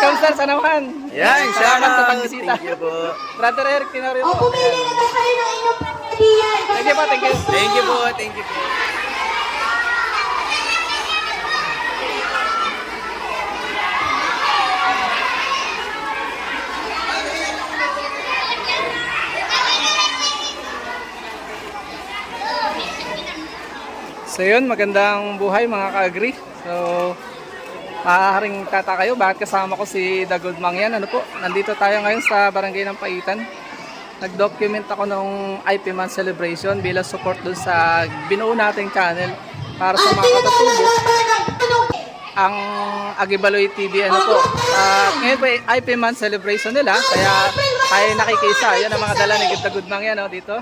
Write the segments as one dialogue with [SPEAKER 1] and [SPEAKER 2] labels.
[SPEAKER 1] Sir sa naman.
[SPEAKER 2] Yan,
[SPEAKER 1] Salamat sa pagbisita.
[SPEAKER 2] Thank you po.
[SPEAKER 1] Brother Eric Tenorio
[SPEAKER 3] O,
[SPEAKER 1] po.
[SPEAKER 3] pumili na lang kayo ng inyong pamilya.
[SPEAKER 1] Thank you po, thank you.
[SPEAKER 2] Thank you po, thank you po.
[SPEAKER 1] So yun, magandang buhay mga ka-agree. So, maaaring tata kayo, bakit kasama ko si The Good Mang yan? Ano po, nandito tayo ngayon sa Barangay ng Paitan. Nag-document ako nung IP Month Celebration bilang support dun sa binuo nating channel para sa mga katutubo. Ang Agibaloy TV ano po. At ngayon po IP Month Celebration nila, kaya tayo nakikisa. Yan ang mga dala ni The Good Mang yan oh, dito.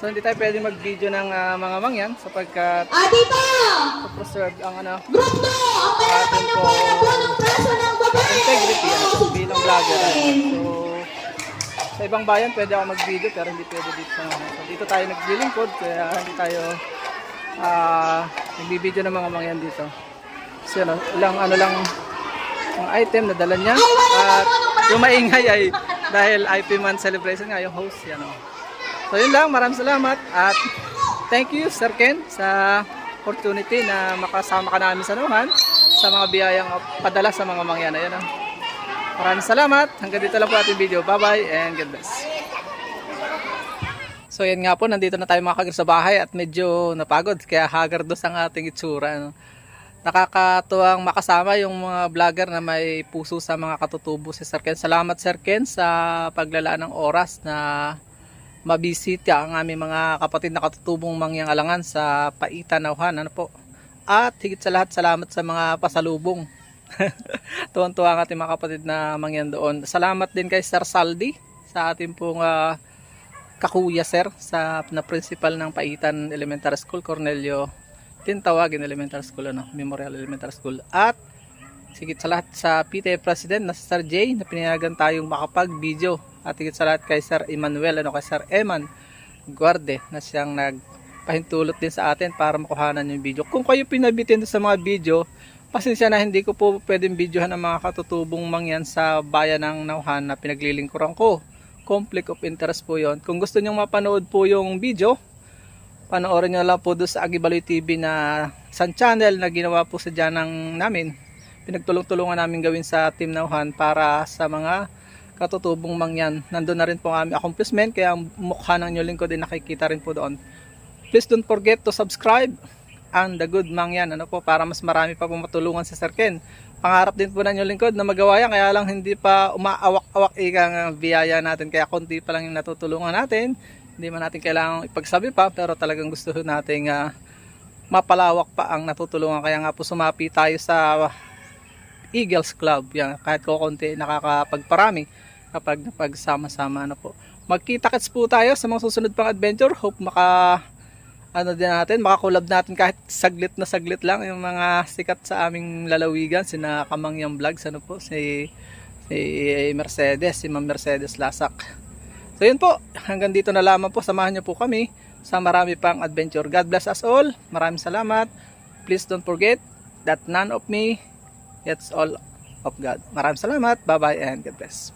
[SPEAKER 1] So hindi tayo pwede mag-video ng ah, mga mangyan sapagkat
[SPEAKER 3] Ah, dito!
[SPEAKER 1] Preserve ang ano
[SPEAKER 3] Group 2! Ang
[SPEAKER 1] atin
[SPEAKER 3] kanyang
[SPEAKER 1] po
[SPEAKER 3] pinapunong preso ng babae!
[SPEAKER 1] integrity ano, bilang vlogger. So sa ibang bayan pwede ako mag-video pero hindi pwede dito sa mga. So dito tayo naglilingkod kaya hindi tayo ah nagbibideo ng mga mangyan dito. So ano, ilang ano lang ang item na dala niya at yung maingay ay dahil IP month celebration nga yung host yan oh. So yun lang, maraming salamat at thank you Sir Ken sa opportunity na makasama ka namin sa naman sa mga biyayang padala sa mga mangyan. Ayan ah. Maraming salamat. Hanggang dito lang po ating video. Bye-bye and God bless. So yan nga po, nandito na tayo mga kagir sa bahay at medyo napagod kaya hagardos ang ating itsura. Ano. Nakakatuwang makasama yung mga vlogger na may puso sa mga katutubo si Sir Ken. Salamat Sir Ken sa paglalaan ng oras na mabisita ang aming mga kapatid na katutubong mangyang alangan sa Paitan Nauhan. Ano po? At higit sa lahat, salamat sa mga pasalubong. Tuwan-tuwa ang ating mga kapatid na mangyan doon. Salamat din kay Sir Saldi sa ating pong ah, kakuya sir sa na principal ng Paitan Elementary School, Cornelio Tintawagin Elementary School, ano, Memorial Elementary School. At sigit sa lahat sa PTA President na si Sir Jay na pinayagan tayong makapag-video at higit sa lahat kay Sir Emmanuel ano kay Sir Eman Guarde na siyang nagpahintulot din sa atin para makuhanan yung video. Kung kayo pinabitin sa mga video, pasensya na hindi ko po pwedeng videohan ang mga katutubong mangyan sa bayan ng Nauhan na pinaglilingkuran ko. Conflict of interest po yon. Kung gusto nyong mapanood po yung video, panoorin nyo lang po doon sa Agibaloy TV na isang channel na ginawa po sa dyan ng namin. Pinagtulong-tulungan namin gawin sa Team Nauhan para sa mga katutubong mangyan. Nandun na rin po ang aming accomplishment kaya ang mukha ng nyo lingkod din nakikita rin po doon. Please don't forget to subscribe and the good mangyan ano po para mas marami pa pong matulungan sa Sir Ken. Pangarap din po ng nyo lingkod na magawa yan kaya lang hindi pa umaawak-awak ikang biyaya natin kaya konti pa lang yung natutulungan natin. Hindi man natin kailangang ipagsabi pa pero talagang gusto nating uh, mapalawak pa ang natutulungan kaya nga po sumapi tayo sa Eagles Club. Yan, kahit ko konti nakakapagparami kapag napagsama-sama na po. Magkita-kits po tayo sa mga susunod pang adventure. Hope maka ano din natin, makakulab natin kahit saglit na saglit lang yung mga sikat sa aming lalawigan, sina Kamangyang Vlogs, ano po, si, si Mercedes, si Ma'am Mercedes Lasak. So yun po, hanggang dito na lamang po, samahan niyo po kami sa marami pang adventure. God bless us all, maraming salamat. Please don't forget that none of me, it's all of God. Maraming salamat, bye bye and God bless.